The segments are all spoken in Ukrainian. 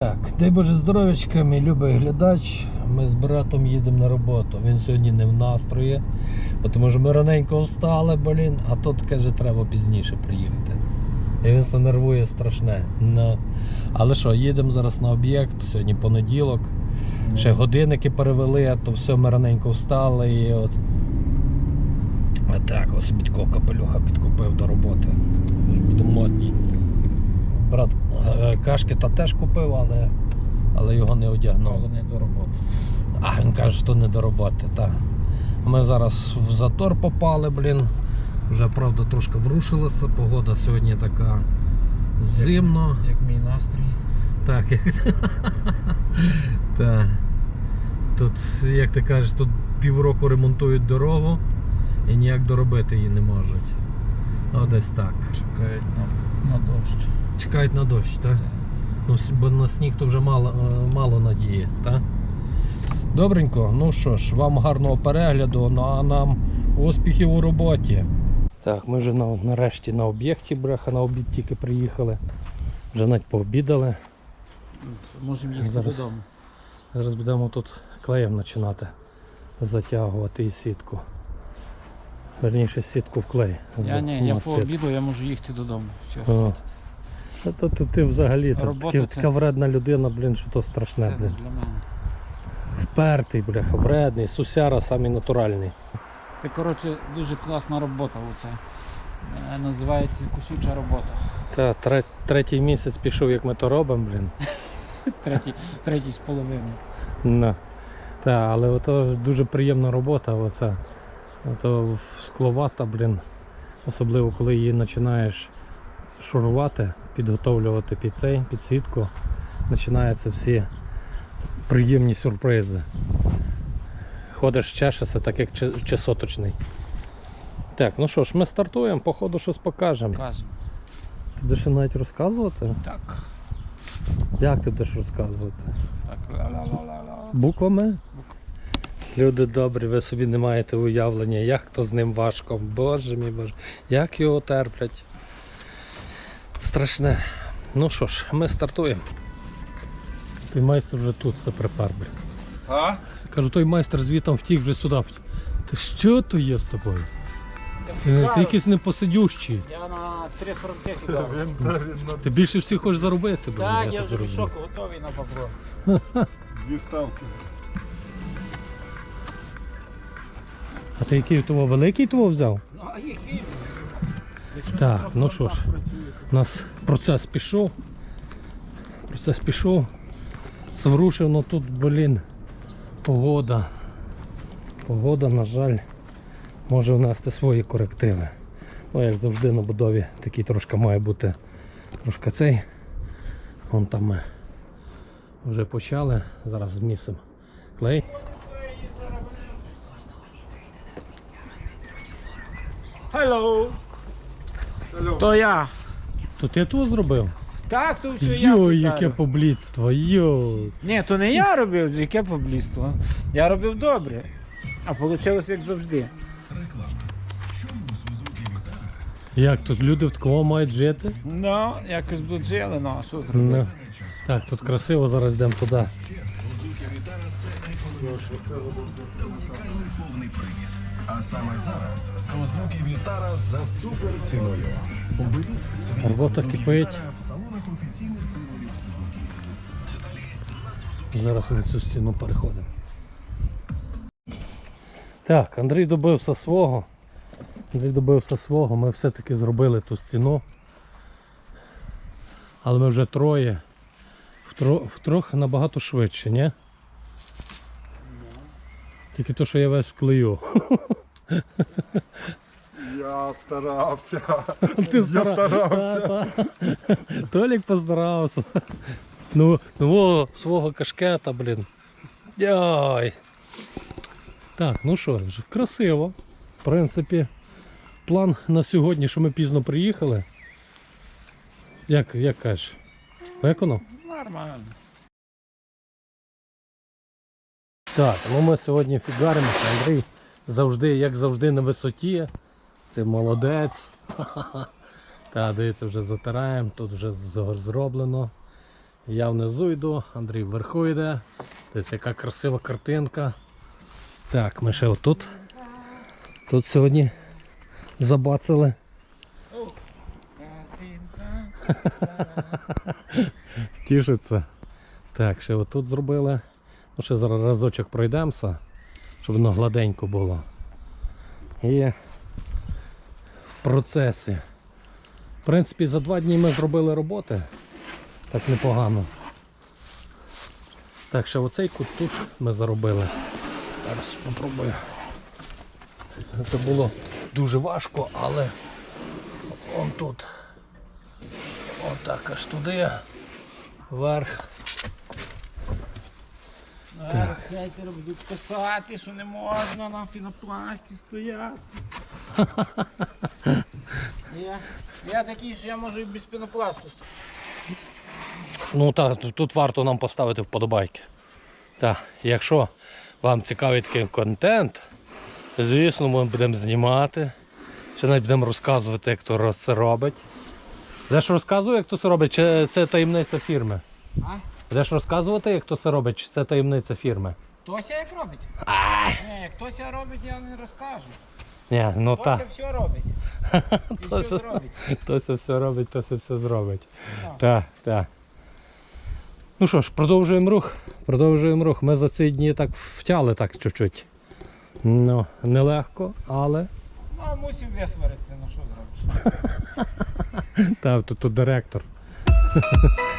Так, дай Боже здоров'ячка, мій любий глядач. Ми з братом їдемо на роботу. Він сьогодні не в настрої, тому що ми раненько встали, блін, а тут каже, треба пізніше приїхати. І він це нервує страшне. Ну. Але що, їдемо зараз на об'єкт, сьогодні понеділок. Ще годинники перевели, а то все ми раненько встали і от. А так, ось Бідько капелюха підкупив до роботи. Буду модній. Брат е, кашки та теж купив, але, але його не одягнув. Але не до роботи. А він каже, що не до роботи. Та. Ми зараз в затор попали, блін. Вже правда трошки врушилася. Погода сьогодні така зимно. Як мій настрій. Так, як... так. Тут, як ти кажеш, тут півроку ремонтують дорогу і ніяк доробити її не можуть. О, десь так. Чекають на, на дощ. Чекають на дощ, так? Ну, бо на сніг то вже мало, е, мало надії, так? Добренько, ну що ж, вам гарного перегляду, ну а нам успіхів у роботі. Так, ми вже на, нарешті на об'єкті, бреха, на обід тільки приїхали. Вже навіть пообідали. Можемо їхати Зараз. додому. Зараз будемо тут клеєм починати затягувати і сітку. Верніше сітку в клей. Я ні, я пообіду, я можу їхати додому. Все. Та то ти, ти взагалі ти, це- така вредна людина, блін, що то страшне, блін. для мене. Впертий, бляха, вредний, сусяра самий натуральний. Це коротше дуже класна робота. Оце. Е, Називається кусюча робота. Та тре- третій місяць пішов, як ми то робимо, блін. Третій, третій з половиною. На. Та, але ото дуже приємна робота, оця. Ото скловата, блін. Особливо коли її починаєш шурувати, підготовлювати під цей, під сітку. Починаються всі приємні сюрпризи. Ходиш, чешешся, так як чесоточний. Так, ну що ж, ми стартуємо, походу щось покажемо. Кажемо. Ти будеш навіть розказувати? Так. Як ти будеш розказувати? Так. Ла-ла-ла-ла-ла. Буквами? Люди добрі, ви собі не маєте уявлення, як то з ним важко. Боже мій Боже, як його терплять. Страшне. Ну що ж, ми стартуємо. Той майстер вже тут це припар, блін. А? Кажу, той майстер звітом втік вже сюди. втік. Ти що то є з тобою? Ти, ти якийсь непосидющий. Я на три фронти кидав. Ти більше всіх хочеш заробити, блін. Так, я вже розумію. мішок готовий на бобро. дві ставки. А ти який того великий того взяв? Ну, а який? Так, ну що ж. У нас процес пішов. Процес пішов. Зворушив, ну тут, блін, погода. Погода, на жаль, може внести свої корективи. Ну, як завжди на будові такий трошки має бути трошки цей. Вон там ми вже почали. Зараз змісимо клей. Hello! То я. То ти тут зробив? Так, то все я. Вдарив. яке поблідство, йой. Ні, то не я робив, яке поблідство. Я робив добре. А вийшло як завжди. Як тут люди в такому мають жити? Ну, якось тут жили, ну а що Ну, зробити? так, тут красиво, зараз йдемо туди. повний привід. А саме зараз Suzuki Vitara за супер ціною. Оберіть свій Робота кипить. В салонах офіційних дилерів Suzuki. Зараз на цю стіну переходимо. Так, Андрій добився свого. Андрій добився свого. Ми все-таки зробили ту стіну. Але ми вже троє. Втро, втрох набагато швидше, ні? Тільки то, що я весь вклею. Я старався. Ти Я старався. Та, та. Толік постарався. Ну, ну о, свого кашкета, блін. Яй. Так, ну що ж, красиво. В принципі, план на сьогодні, що ми пізно приїхали. Як, як кажеш? Виконав? Нормально. Так, ну ми сьогодні фігаримо. Андрій завжди, як завжди, на висоті. Ти молодець. Та, дивіться, вже затираємо, тут вже зроблено. Я внизу йду, Андрій вверху йде. Дивіться, яка красива картинка. Так, ми ще отут. Тут сьогодні забацали. Тішиться. Так, ще отут зробили. Ну, ще зараз разочок пройдемося, щоб воно гладенько було. І в процесі. В принципі, за два дні ми зробили роботи. Так непогано. Так, ще оцей кут тут ми заробили. Зараз спробую. Це було дуже важко, але он тут. Отак аж туди. Вверх. Зараз хейтери будуть писати, що не можна на пінопласті стояти. я, я такий, що я можу і без пінопласту стояти. Ну так, тут- варто нам поставити вподобайки. Так, якщо вам цікавий такий контент, звісно, ми будемо знімати. Ще навіть будемо розказувати, як то це робить. Будеш розказувати, як то це робить, чи це таємниця фірми? А? Будеш розказувати, як то це робить, чи це таємниця фірми? Тося як робить? Ні, як Тося робить, я не розкажу. Ні, ну Тося так. все робить. І все Тося, зробить. Тося все робить, Тося все зробить. Так. Так, так. Ну що ж, продовжуємо рух. Продовжуємо рух. Ми за ці дні так втяли так чуть-чуть. Ну, нелегко, але. Ну, а мусив висваритися, ну що зробиш? Так, тут, тут директор.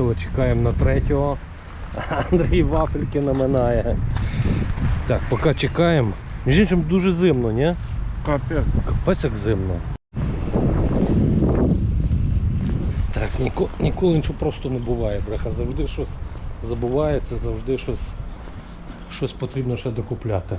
приїхали, чекаємо на третього. Андрій вафельки наминає. Так, поки чекаємо. Між іншим дуже зимно, ні? Капець. Капець як зимно. Так, ніко, ніколи нічого просто не буває, бреха. Завжди щось забувається, завжди щось, щось потрібно ще докупляти.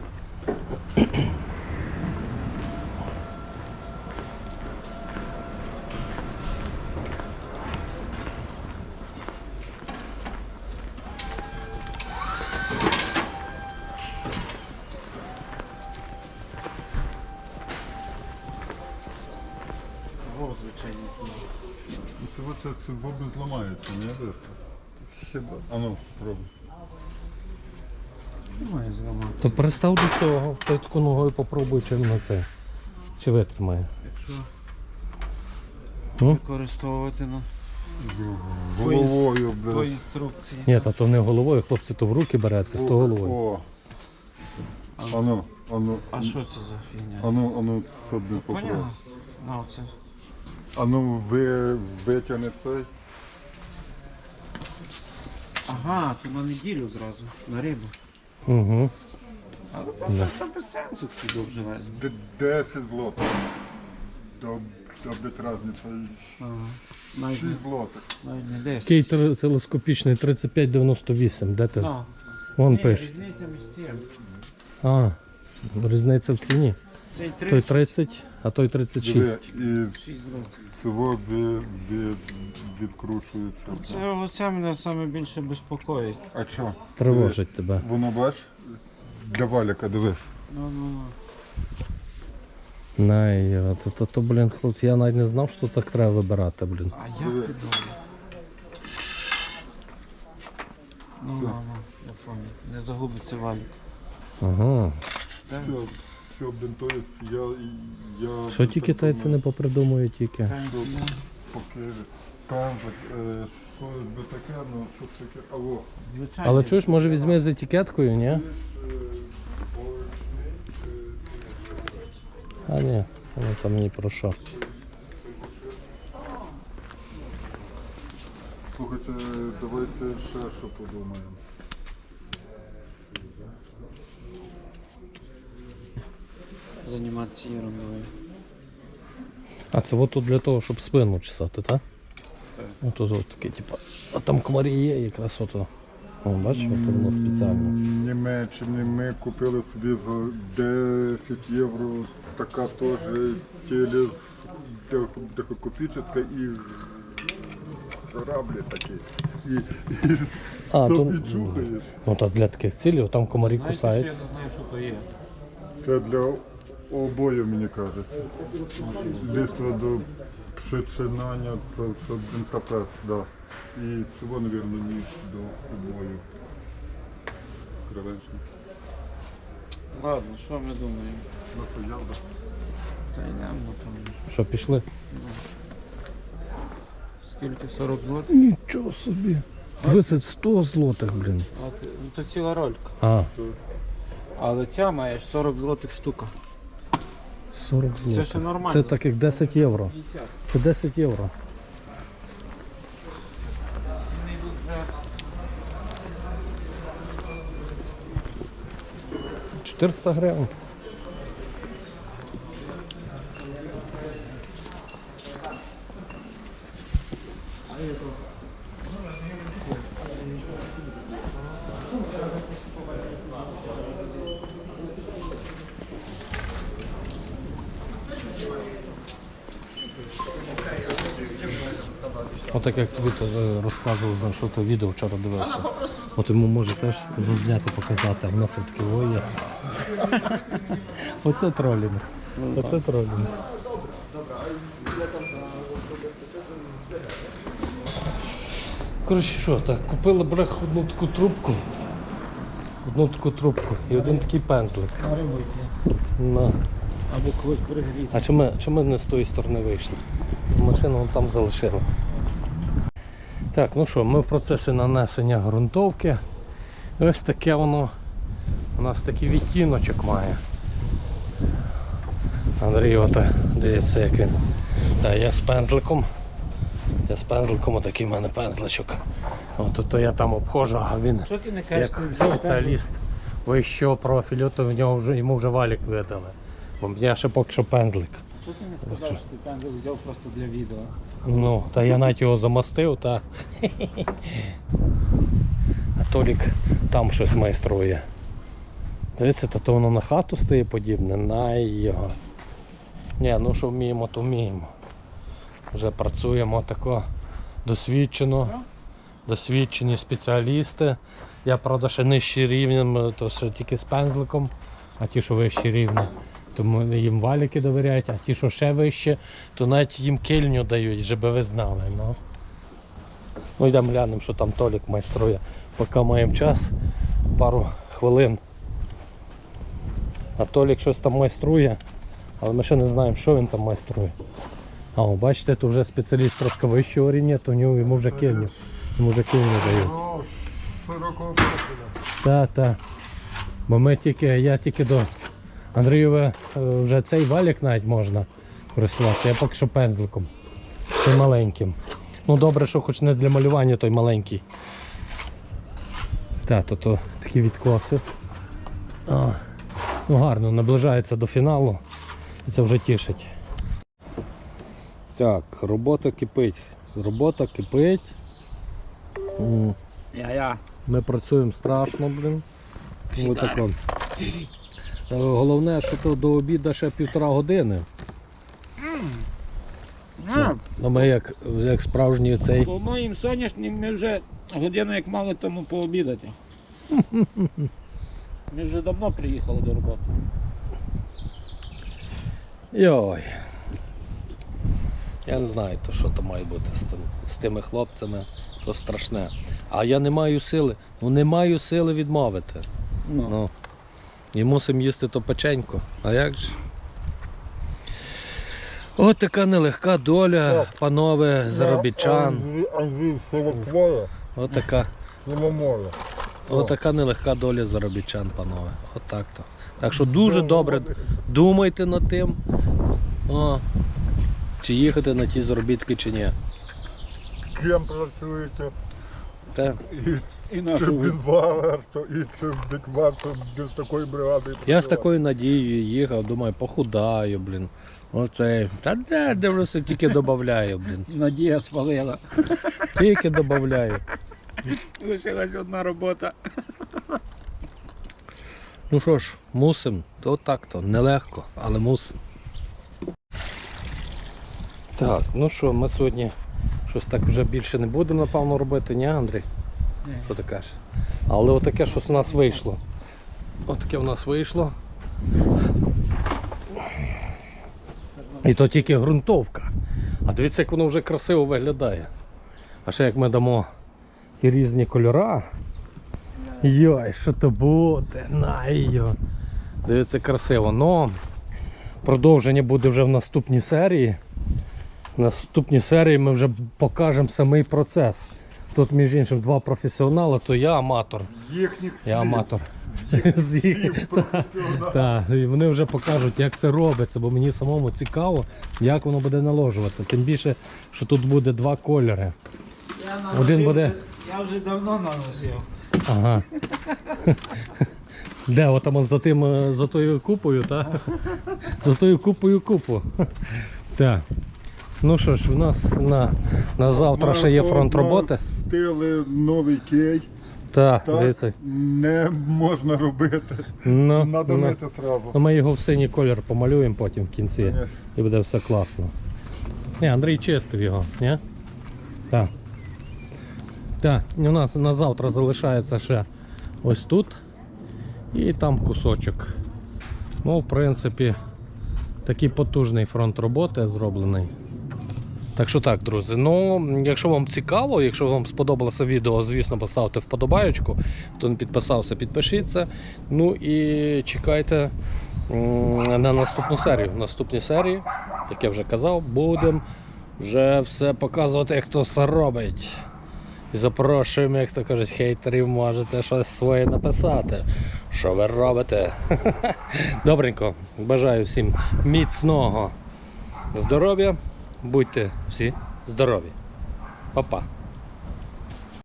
Це оце це боби зламається, не десь? Хіба? А ну, пробуй. Немає зламати. То перестав до цього, таку ногою попробуй, чи на це. Чи витримає. Якщо Ну? використовувати на З головою, по блядь. інструкції. Ні, та то не головою, хлопці то в руки береться, хто головою. О. А ну, а ну, А що це за фігня? а ну, а ну, собі попробуй. Поняв? Ну, це. А ну, ви витягни цей. Ага, то на неділю зразу, на рибу. Угу. Але там, Да. там без сенсу ті довжелезні. Д- 10 злотих. До, до бит різниця. Ага. Навіть, 6 злотих. навіть не 10. Такий тел- телескопічний 3598, де ти? Ну, Вон ні, пише. різниця між цим. А, різниця в ціні. Цей Той 30, 30, а той Диви, 36. і 6 цього від, від, відкручується. Це оце мене саме більше безпокоїть. А що? Тривожить тебе. Воно бач? Для валіка дивись. Ну, ну, ну. Най, то, то, то, блін, хлопці, я навіть не знав, що так треба вибирати, блін. А як ти думаєш? Ну, ну, ну, я пам'ятаю. Не загубиться валік. Ага. Все, то есть я, я... Що ті китайці не попридумують тільки. Ну, Поки е, щось би таке, ну щось таке, алло. Звичайно. Але чуєш, може візьми з етикеткою, ні? Е, А ні, воно там ні про що. Слухайте, давайте ще що подумаємо. Займатися ерундою. А це от тут для того, щоб спину чесати, так? Ось тут от таке, типу. А там комарі є якраз ото. О, бачиш, от воно спеціально. В Німеччині ми купили собі за 10 євро така теж телес дехокопічна і кораблі такі. І, і А, то, підчухаєш? ну так для таких цілей, там комарі Знаєте, що кусають. я не знаю, що то є. Це для обоїв, мені кажуть. Ліство до причинання, це, це бентапет, да. І цього, мабуть, ніж до обоїв. Кривенчик. Ладно, що ми думаємо? Ну що, явно? Це йдемо, напевно. Що, пішли? Скільки? 40 злотих? Нічого собі. 20 100 злотих, блін. А, ти- ну, то ціла ролька. А, Але ця маєш 40 злотих штука. 40 злотих. ще нормально. Це так як 10 євро. Це 10 євро. Чотириста 400 гривень. Отак як тобі то е, розказував, за що то відео вчора дивився. От йому може теж зазняти, показати, а в нас таке о є. Оце тролінг. Оце тролінг. Коротше, що, так, купили брех одну таку трубку. Одну таку трубку і один такий пензлик. на Або когось перегріти. А чому ми, чому ми не з тої сторони вийшли? Машину вон там залишили. Так, ну що, ми в процесі нанесення ґрунтовки. Ось таке воно у нас такий відтіночок має. Андрій ото дивіться як він. Так, я з пензликом. Я з пензликом, отакий в мене пензличок. От то я там обходжу, а він Що ти не кажеш? як ти спеціаліст вищого профілю, то в нього вже, йому вже валік видали. Бо мене ще поки що пензлик. Що ти не сказав, що ти пензлик взяв просто для відео? Ну, та я навіть його замастив, та. А Толік там щось майструє. Дивіться, то, то воно на хату стає подібне, на його. Ні, ну що вміємо, то вміємо. Вже працюємо тако досвідчено. Досвідчені спеціалісти. Я, правда, ще нижчий рівнем, то ще тільки з пензликом, а ті, що вищі рівні, тому їм валіки довіряють, а ті, що ще вище, то навіть їм кильню дають, щоб ви знали. Ну, ну йдемо глянемо, що там Толік майструє. Поки маємо час, пару хвилин. А Толік щось там майструє, але ми ще не знаємо, що він там майструє. А, о, бачите, то вже спеціаліст трошки вищого рівня, то нього йому вже кильню. Йому вже кильню дають. Ну, широкого профіля. Так, так. Бо ми тільки, я тільки до Андрієва е, вже цей валік навіть можна користуватися. Я поки що пензликом. Той маленьким. Ну добре, що хоч не для малювання той маленький. Так, то, то такі відкоси. А, Ну гарно, наближається до фіналу. І це вже тішить. Так, робота кипить. Робота кипить. Я-я. Ми працюємо страшно, блін. Фігаро. Отако. Е, Головне, що то до обіду ще півтора години. Ну, ми як, як справжні цей. По моїм сонячним ми вже годину як мали тому пообідати. Ми вже давно приїхали до роботи. Йой. Я не знаю, то що то має бути з, тим, з тими хлопцями, то страшне. А я не маю сили. Ну не маю сили відмовити. Ну. Ну. І мусимо їсти то печенько. А як же? От така нелегка доля, панове заробітчан. От така, от така нелегка доля заробітчан, панове. От так то. Так що дуже добре думайте над тим, о, чи їхати на ті заробітки, чи ні. Ким працюєте? Те. І І чи нашу він варто, і чи бік варто без такої бригади. Я з такою надією їхав, думаю, похудаю, блін. Оце. Та де дивлюся, тільки додаю, блін. надія спалила. Тільки додаю. Лишилась одна робота. Ну що ж, мусим. То так то, нелегко, але мусим. Так, ну що, ми сьогодні щось так вже більше не будемо, напевно, робити, ні, Андрій? Що ти кажеш? Але отаке щось у нас вийшло. Отаке у нас вийшло. І то тільки ґрунтовка. А дивіться, як воно вже красиво виглядає. А ще як ми дамо ті різні кольора. Йой, що то буде? Найо. Дивіться, красиво. Ну, продовження буде вже в наступній серії. В наступній серії ми вже покажемо самий процес. Тут, між іншим, два професіонали, то я аматор. Їхніх Я аматор. З їх- слів професіонал. І вони вже покажуть, як це робиться, бо мені самому цікаво, як воно буде наложуватися. Тим більше, що тут буде два кольори. Я Один буде- Я вже давно наносив. Ага. Де, отам он за тим, е, за тою купою, так? За тою купою купу. Так. Ну що ж, у нас на, на завтра ще є фронт роботи. Стили новий кей. Так, Так дивіться. не можна робити. Ну, Надо ну. мити зразу. Ну, ми його в синій колір помалюємо потім в кінці. Конечно. І буде все класно. Ні, Андрій чистив його, ні? Так. Так, у нас на завтра залишається ще ось тут. І там кусочок. Ну, в принципі, такий потужний фронт роботи зроблений. Так що так, друзі. Ну, якщо вам цікаво, якщо вам сподобалося відео, звісно, поставте вподобаючку. Хто не підписався, підпишіться. Ну і чекайте на наступну серію. В наступній серії, як я вже казав, будемо вже все показувати, як хто це робить. Запрошуємо, як то кажуть, хейтерів, можете щось своє написати. Що ви робите? Добренько, бажаю всім міцного здоров'я. Будьте всі здорові. Па-па.